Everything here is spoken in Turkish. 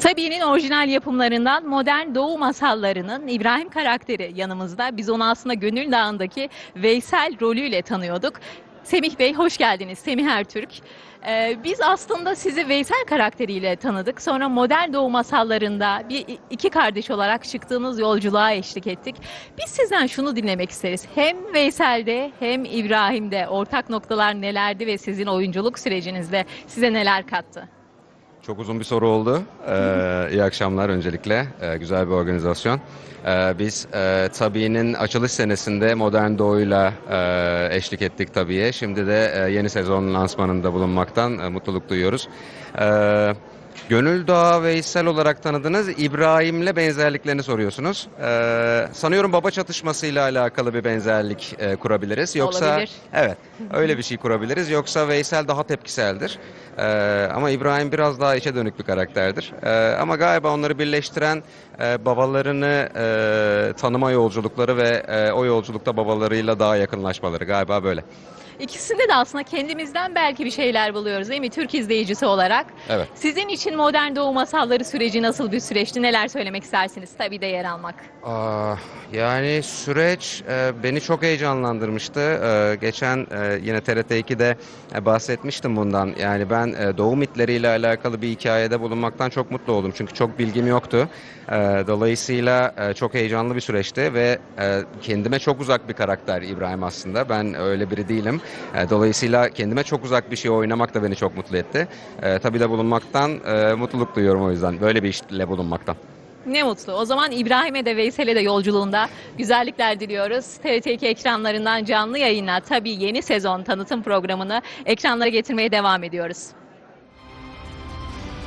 Tabii'nin orijinal yapımlarından modern doğu masallarının İbrahim karakteri yanımızda. Biz onu aslında Gönül Dağı'ndaki Veysel rolüyle tanıyorduk. Semih Bey hoş geldiniz. Semih Ertürk. Ee, biz aslında sizi Veysel karakteriyle tanıdık. Sonra modern doğu masallarında bir iki kardeş olarak çıktığınız yolculuğa eşlik ettik. Biz sizden şunu dinlemek isteriz. Hem Veysel'de hem İbrahim'de ortak noktalar nelerdi ve sizin oyunculuk sürecinizde size neler kattı? Çok uzun bir soru oldu. Ee, iyi akşamlar öncelikle. Ee, güzel bir organizasyon. Ee, biz e, Tabii'nin açılış senesinde Modern Doğu'yla e, eşlik ettik Tabii'ye. Şimdi de e, yeni sezon lansmanında bulunmaktan e, mutluluk duyuyoruz. Ee, Gönül Dağı Veysel olarak tanıdınız. İbrahim'le benzerliklerini soruyorsunuz. Ee, sanıyorum baba çatışmasıyla alakalı bir benzerlik e, kurabiliriz. Yoksa Olabilir. Evet, öyle bir şey kurabiliriz. Yoksa Veysel daha tepkiseldir. Ee, ama İbrahim biraz daha içe dönük bir karakterdir. Ee, ama galiba onları birleştiren e, babalarını e, tanıma yolculukları ve e, o yolculukta babalarıyla daha yakınlaşmaları galiba böyle. İkisinde de aslında kendimizden belki bir şeyler buluyoruz değil mi? Türk izleyicisi olarak. Evet. Sizin için modern doğu masalları süreci nasıl bir süreçti? Neler söylemek istersiniz? Tabii de yer almak. Aa, yani süreç e, beni çok heyecanlandırmıştı. E, geçen e, yine TRT 2'de e, bahsetmiştim bundan. Yani ben e, doğu mitleriyle alakalı bir hikayede bulunmaktan çok mutlu oldum. Çünkü çok bilgim yoktu. E, dolayısıyla e, çok heyecanlı bir süreçti ve e, kendime çok uzak bir karakter İbrahim aslında. Ben öyle biri değilim. E, dolayısıyla kendime çok uzak bir şey oynamak da beni çok mutlu etti. E, tabii de bulunmaktan e, mutluluk duyuyorum o yüzden. Böyle bir işle bulunmaktan. Ne mutlu. O zaman İbrahim'e de Veysel'e de yolculuğunda güzellikler diliyoruz. TRT2 ekranlarından canlı yayınla tabii yeni sezon tanıtım programını ekranlara getirmeye devam ediyoruz.